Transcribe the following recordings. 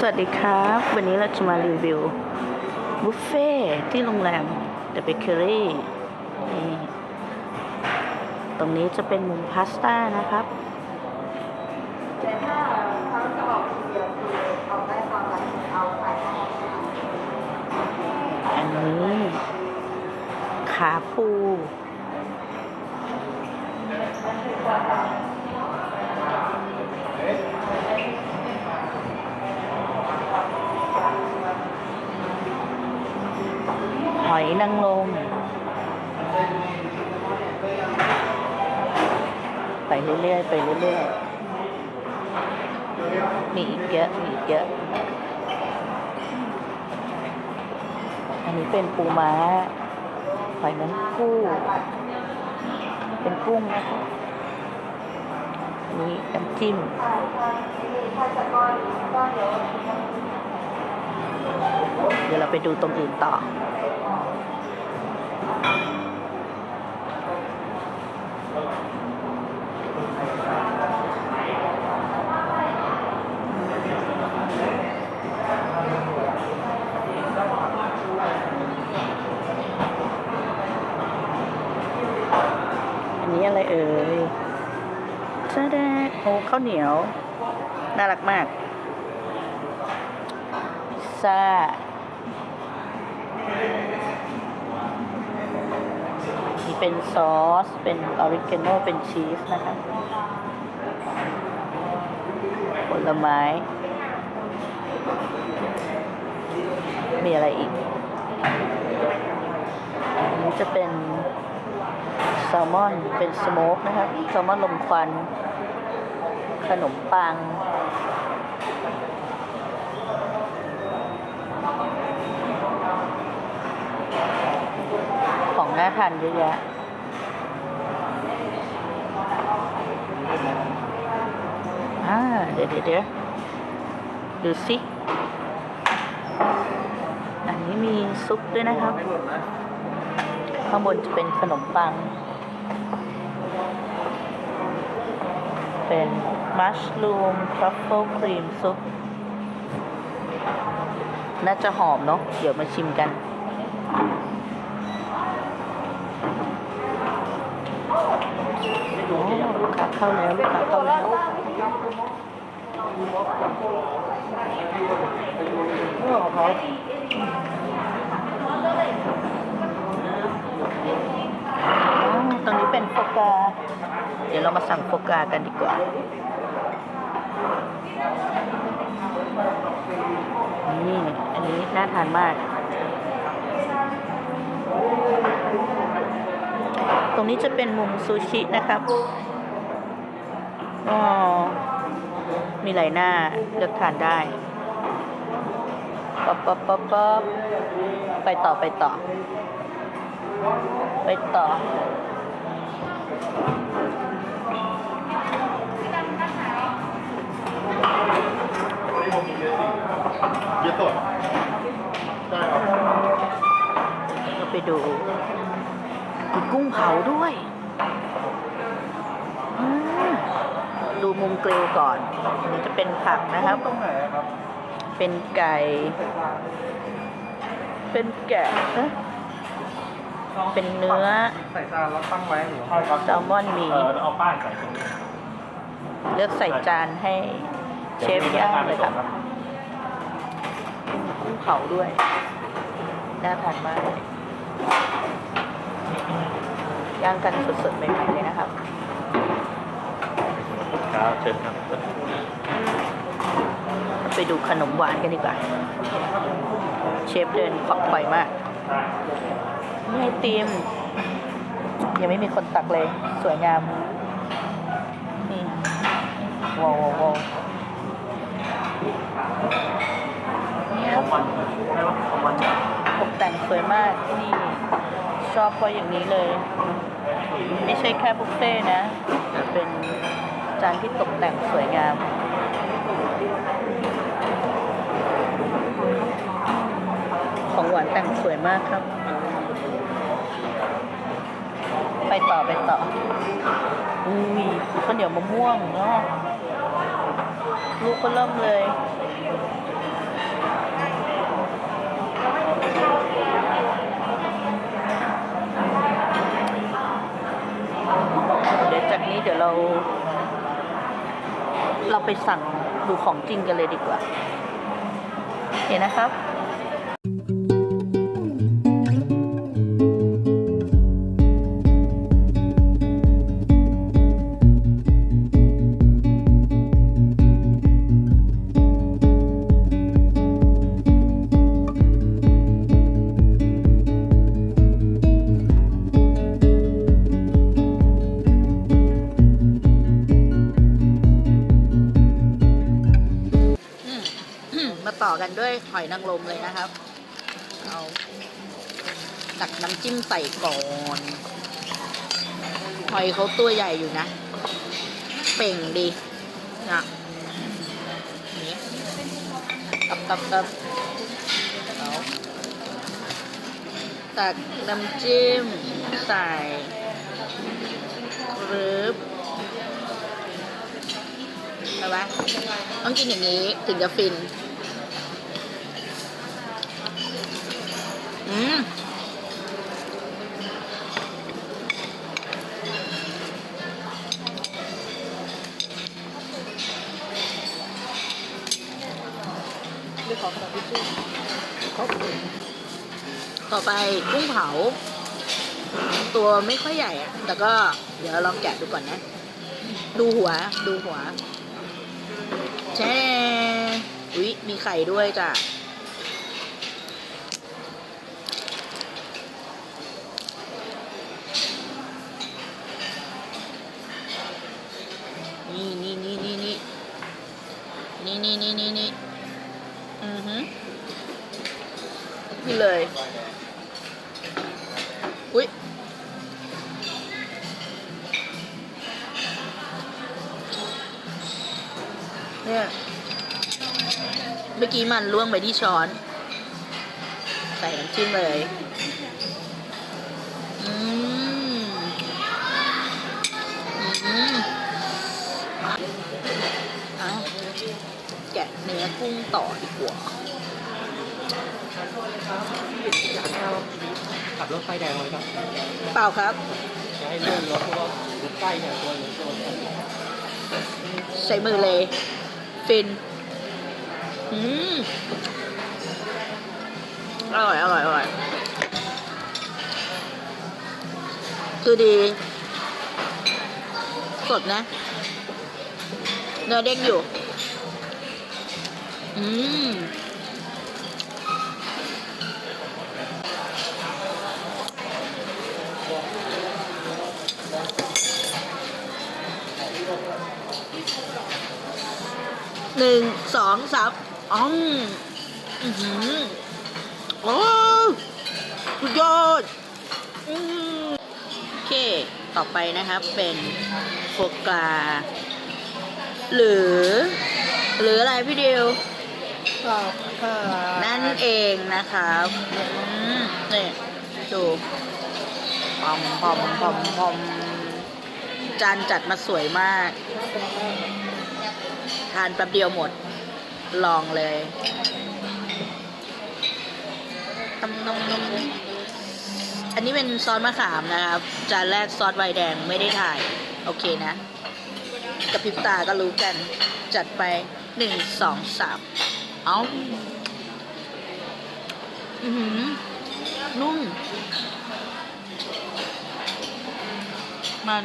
สวัสดีครับ วันนี้เราจะมารีวิวบุฟเฟ่ที่โรงแรม The Bakery นี่ตรงนี้จะเป็นมุมพาสต้านะครับแต่ถ้าเขาจะออกทีเดียวคือออกได้ตอนวันเอาใส่ข้าวหอมอันนี้ ขาปู หอยนางรมไปเรื่อยๆไปเรื่อยๆมีอีกเยอะมีอีกเยอะ อันนี้เป็นปูม้าหอยนางกู้เป็นกุ้งนะคะนี้น้ำจิ้มเดี๋ยวเราไปดูตรงอื่นต่อ นนี้อะไรเอ่ยชาแดกโอ้ข้าวเหนียว น่ารักมากพิซซ่า เป็นซอส เป็นออริกาโนเป็นชีสนะคะผลไม้ มีอะไรอีก อันนี้จะเป็นแซลมอน เป็นสโมกนะคะแซลมอนลมควัน ขนมปัง ของน่าทานเยอะแยะอ่าเดี๋ยวเดี๋ยวเดี๋ยวดูสิ อันนี้มีซุปด้วยนะครับ ข้างบนจะเป็นขนมปัง เป็นมัชลูมทรัฟเฟิลครีมซุป น่าจะหอมเนาะ เดี๋ยวมาชิมกัน โอ้ลูกค้า เข้าแล้วลูกค้าเข้าแล้วตรงนี้เป็นโฟกาเดี๋ยวเรามาสั่งโฟกากันดีกว่านี่อันนี้น่าทานมาก ตรงนี้จะเป็นมุมซูชินะครับ อ๋อมีหลายหน้าเลือกทานได้ป๊อปป๊อปป๊อปป๊อปไปต่อไปต่อ ไปต่อเยอะสดได้ครับก็ไปดูมีกุ้งเผาด้วยอืม ดูมุมเกลียวก่อนอันนี้จะเป็นผักนะครับ ตรงไหนครับ เป็นไก่ เป็นแกะนะเป็นเนื้อ ใส่จานแล้วตั้งไว้หรือใช่ครับแซลมอนมี เออเอาป้ายใส่ตรงนี้เลือกใส่จานให้เชฟย่างเลยครับกุ้งเผาด้วยน่าทานมากย่างกันสดๆใหม่ๆเลยนะครับ ครับเชิญครับ ไปดูขนมหวานกันดีกว่า เชฟเดินขอบปล่อยมากนี่ไอติมยังไม่มีคนตักเลย สวยงาม นี่ว้าวว้าวนี่ครับตกแต่งสวยมากที่นี่ ชอบเพราะอย่างนี้เลย ไม่ใช่แค่บุฟเฟ่นะแต่เป็น จานที่ตกแต่งสวยงามของหวานแต่งสวยมากครับ ไปต่อไปต่อ อุ้ยข้าวเหนียวมะม่วงเนาะลูกก็เริ่มเลยเดี๋ยวจากนี้เดี๋ยวเรา เราไปสั่งดูของจริงกันเลยดีกว่า เห็นนะครับ ด้วยหอยนางรมเลยนะครับ เอาตักน้ำจิ้มใส่ก่อนหอยเขาตัวใหญ่อยู่นะ เป่งดีนะนี่ตับตับตับตักน้ำจิ้มใส่กรึบใช่ไหมต้องกินอย่างนี้ถึงจะฟิน ต่อไปกุ้งเผา ตัวไม่ค่อยใหญ่อะแต่ก็เดี๋ยวลองแกะดูก่อนนะ ดูหัว ดูหัวแช่อุ๊ย มีไข่ด้วยจ้ะ นี่นี่นี่นี่นี่นี่นี่นี่นี่นี่อือฮึนี่เลย อุ๊ยเนี่ยเมื่อกี้มันล่วงไปที่ช้อน ใส่น้ำจิ้มเลยอืมอืมเอาแกะเนื้อกุ้งต่อดีกว่าอยากให้เราขับรถไฟแดงเลยครับเปล่าครับจะให้เลื่อนรถเพราะว่ารถใกล้เนี่ยตัวหนึ่งตัวใช้มือเลย ฟิน อืมอร่อยอร่อยอร่อยคือดี สดนะ เนื้อเด้งอยู่ อืมหนึ่งสองสามอ๋องอือหือโอ้สุดยอดอืมโอเค ต่อไปนะครับเป็นโฟกาหรือ หรืออะไรพี่เดียว รับค่ะนั่นเองนะครับอืมนี่ดูพอมพอมพอมพอมจานจัดมาสวยมาก ทานแป๊บเดียวหมด ลองเลยตำนมนมอันนี้เป็นซอสมะขามนะครับ จานแรกซอสไวน์แดงไม่ได้ถ่าย โอเคนะกระพริบตาก็รู้กัน จัดไปหนึ่งสองสาม เอา อือหือ นุ่ม มัน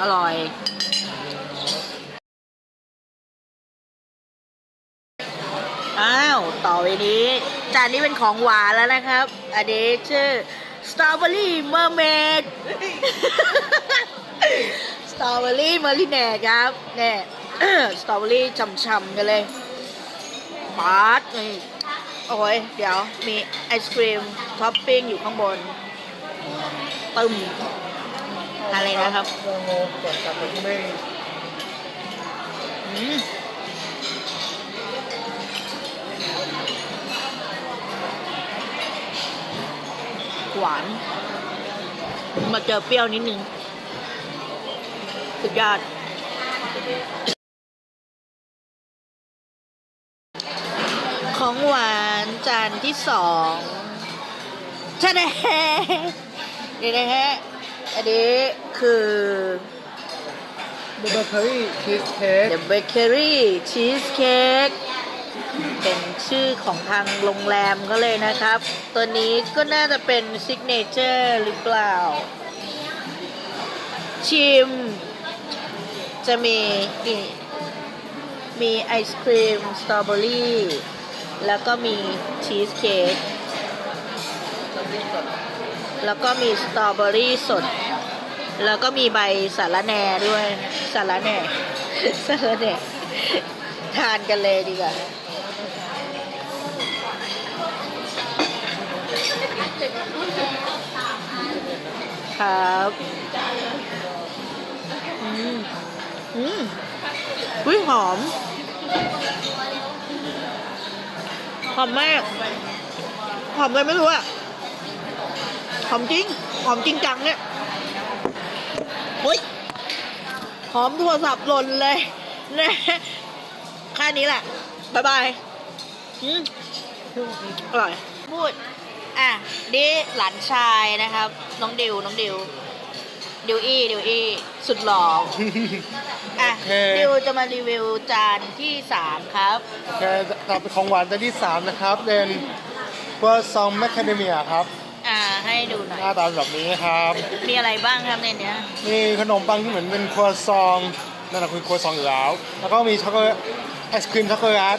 อร่อยอ้าว ต่อไปนี้ จานนี้เป็นของหวานแล้วนะครับ อันนี้ชื่อ Strawberry Mermaid Strawberry Marinade ครับเนี่ย สตรอเบอรี่ช่ำๆกันเลยปาดนี่โอ้ยเดี๋ยวมีไอศครีมท็อปปิ้งอยู่ข้างบนตึมอะไรนะครับอืมหวาน มาเจอเปรี้ยวนิดนึงสุดยอด จานที่สองชะแดนี่นะฮะ อันนี้คือเบเกอรี่ชีสเค้ก The Bakery Cheesecake เป็นชื่อของทางโรงแรมก็เลยนะครับ ตัวนี้ก็น่าจะเป็นซิกเนเจอร์หรือเปล่า ชิม จะมีนี่มีไอศครีมสตรอเบอรี่ แล้วก็มีชีสเค้กแล้วก็มีสตรอเบอรี่สด แล้วก็มีใบสาระแหน่ด้วยสาระแหน่สาระแหน่ทานกันเลยดีกว่าครับอืม อืม อุ้ยหอม หอมมาก หอมเลยไม่รู้อะหอมจริง หอมจริงจังเนี่ยเฮ้ย หอมโทรศัพท์หล่นเลยนะแค่นี้แหละ บ๊ายบายอืมอร่อย พูด อะ นี่หลานชายนะครับ น้องดิว น้องดิว ดิวอี้ดิวอี้สุดหล่ออะโอเค ดิวจะมารีวิวจานที่สามครับ แกกลับไปของหวานจานที่3นะครับเป็นครัวซองแมคคาเดเมียครับอ่าให้ดูหน่อย หน้าตาแบบนี้ครับ มีอะไรบ้างครับในเนี้ย มีขนมปังที่เหมือนเป็นครัวซองนั่นแหละคือครัวซองอยู่แล้ว แล้วก็มีช็อกโกแลตไอศครีมช็อกโกแลต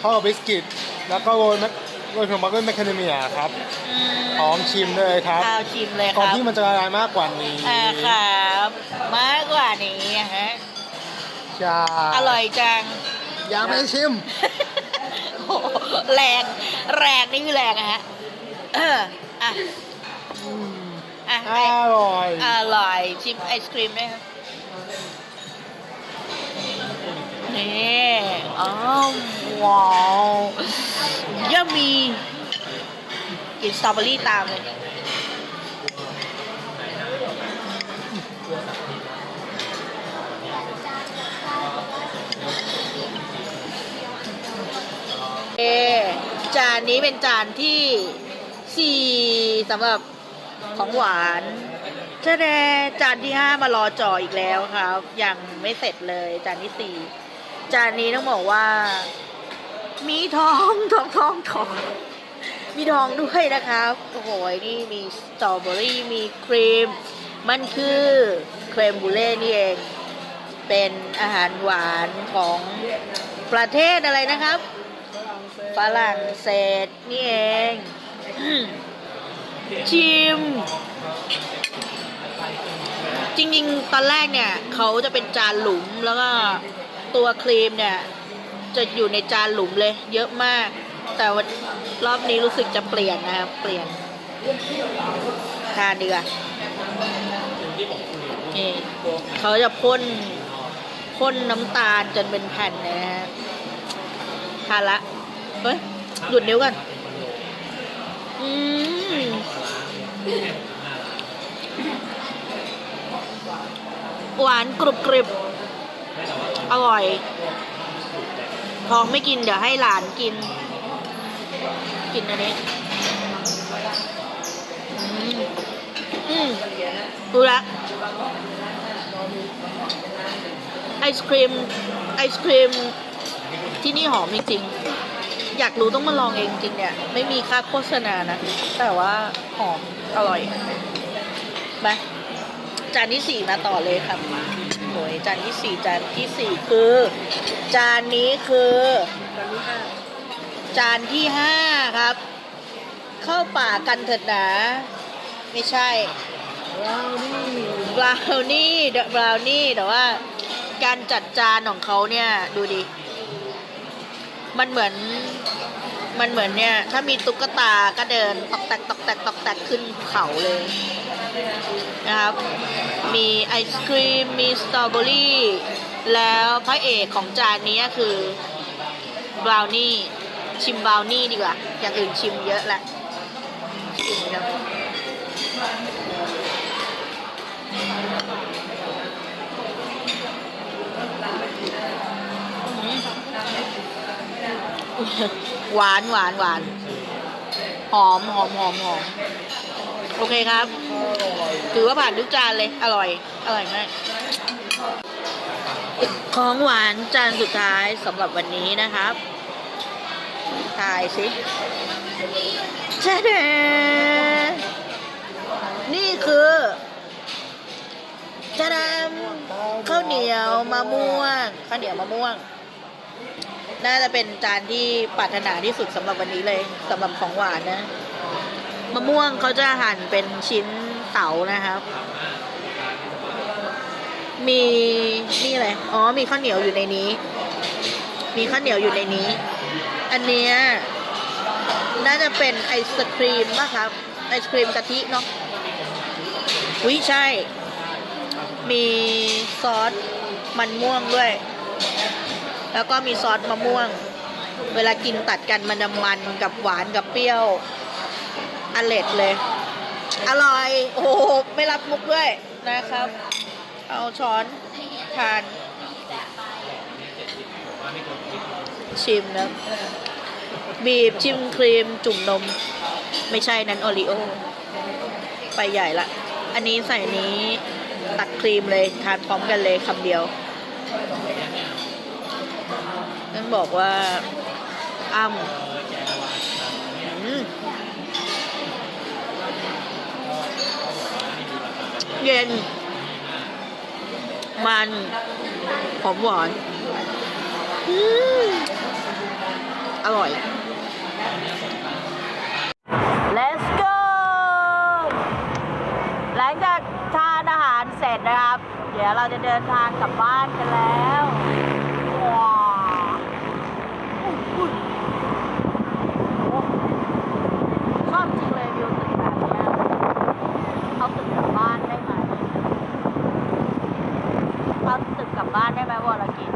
ข้าวกับบิสกิต แล้วก็โรยแมค โรยขนมปังด้วยแมคคาเดเมียครับอืมพร้อมชิมเลยครับข้าวชิมเลยคก่อนรับที่มันจะละลายมากกว่านี้อ่าครับมากกว่านี้อะฮะใช่อร่อยจัง ยังไม่ได้ชิม โอ้โหแรงแรงนี่คือแรงอะฮะเอออะอะอให้ร่อย อร่อยชิมไอศครีมด้วยครับนี่อ้าวว้าว ยัมีกินสตรอเบอรี่ตามเลยเอจานนี้เป็นจานที่สี่สำหรับของหวานเจ๊แดจานที่ห้ามารอจ่ออีกแล้วครับ ยังไม่เสร็จเลย จานที่สี่จานนี้ต้องบอกว่า มีทองทองทองทอง มีทองด้วยนะครับ โอ้โห นี่มีสตรอเบอรี่ มีครีม มันคือเครมบูเล่นี่เอง เป็นอาหารหวานของประเทศอะไรนะครับ ฝรั่งเศสนี่เองอืมชิม จริงๆ ตอนแรกเนี่ย เขาจะเป็นจานหลุมแล้วก็ตัวครีมเนี่ย จะอยู่ในจานหลุมเลย เยอะมาก แต่วันรอบนี้รู้สึกจะเปลี่ยนนะครับเปลี่ยนทานดีกว่านี่เขาจะพ่นพ่นน้ำตาลจนเป็นแผ่นนะฮะทานละเฮ้ยหยุดนิ้วกันอืมหวานกรุบกริบ อร่อย ทองไม่กิน เดี๋ยวให้หลานกิน กินอันนี้ อืมอืมดูละไอศครีม ไอศครีม ที่นี่หอมจริงๆอยากรู้ต้องมาลองเองจริงเนี่ย ไม่มีค่าโฆษณานะ แต่ว่าหอม อร่อยมาจานที่สี่มาต่อเลยครั บโอ้ยจานที่สี่จานที่สี่คือ จานนี้คือจานที่ห้าครับ เข้าป่ากันเถิดหนาไม่ใช่บราวนี่บราวนี่แต่ว่า การจัดจานของเขาเนี่ยดูดิ มันเหมือนมันเหมือนเนี่ย ถ้ามีตุ๊กตาก็เดินตอกแตกตอกแตกตอกแตกขึ้นเขาเลย นะครับ มีไอศครีม มีสตรอเบอรี่ แล้วพระเอกของจานนี้คือบราวนี่ ชิมบราวนี่ดีกว่า อย่างอื่นชิมเยอะแหละชิมครับหวานหวานหวาน หอมหอมหอมหอม โอเคครับ ถือว่าผ่านทุกจานเลย อร่อย อร่อยมาก ของหวานจานสุดท้ายสำหรับวันนี้นะครับ ทายสิแช่แดนี่คือจะดำข้าวเหนียวมะม่วง ข้าวเหนียวมะม่วง น่าจะเป็นจานที่ปรารถนาที่สุดสำหรับวันนี้เลยสำหรับของหวานนะ มะม่วงเขาจะหั่นเป็นชิ้น เต๋านะครับ มีนี่อะไรอ๋อมีข้าวเหนียวอยู่ในนี้ มีข้าวเหนียวอยู่ในนี้ อันเนี้ยน่าจะเป็นไอศครีมป่ะครับ ไอศครีมกะทิเนาะวิใช่ มีซอสมันม่วงด้วย แล้วก็มีซอสมะม่วง เวลากินตัดกันมันจะมันกับหวานกับเปรี้ยวอเล็ดเลย อร่อย โอ้โห ไม่รับมุกด้วยนะครับ เอาช้อนทาน ชิมนะบีบชิมครีมจุ่มนม ไม่ใช่นั้นโอริโอ ไปใหญ่ละ อันนี้ใส่นี้ตัดครีมเลย ทานพร้อมกันเลยคำเดียวต้องบอกว่าอ้ำอืม เย็น มันหอมหวานอร่อย Let's go หลังจากทานอาหารเสร็จนะครับ เดี๋ยวเราจะเดินทางกลับบ้านกันแล้วาวอุ๊ยชอบจริงเลยวิวตึกแบบเนี้ยเอาตึกกลับบ้านได้ไหมเอาตึ กกลับบ้านได้ไหมวรกิจ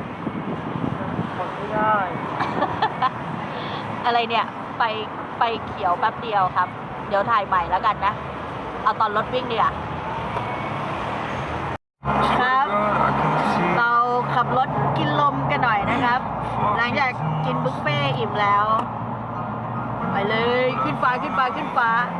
ไม่ได้ อะไรเนี่ยไฟไฟเขียวแป๊บเดียวครับ เดี๋ยวถ่ายใหม่แล้วกันนะ เอาตอนรถวิ่งดีกว่าครับ เราขับรถกินลมกันหน่อยนะครับ หลังจากกินบุฟเฟ่ต์อิ่มแล้ว ไปเลยขึ้นฟ้าขึ้นฟ้าขึ้นฟ้าเ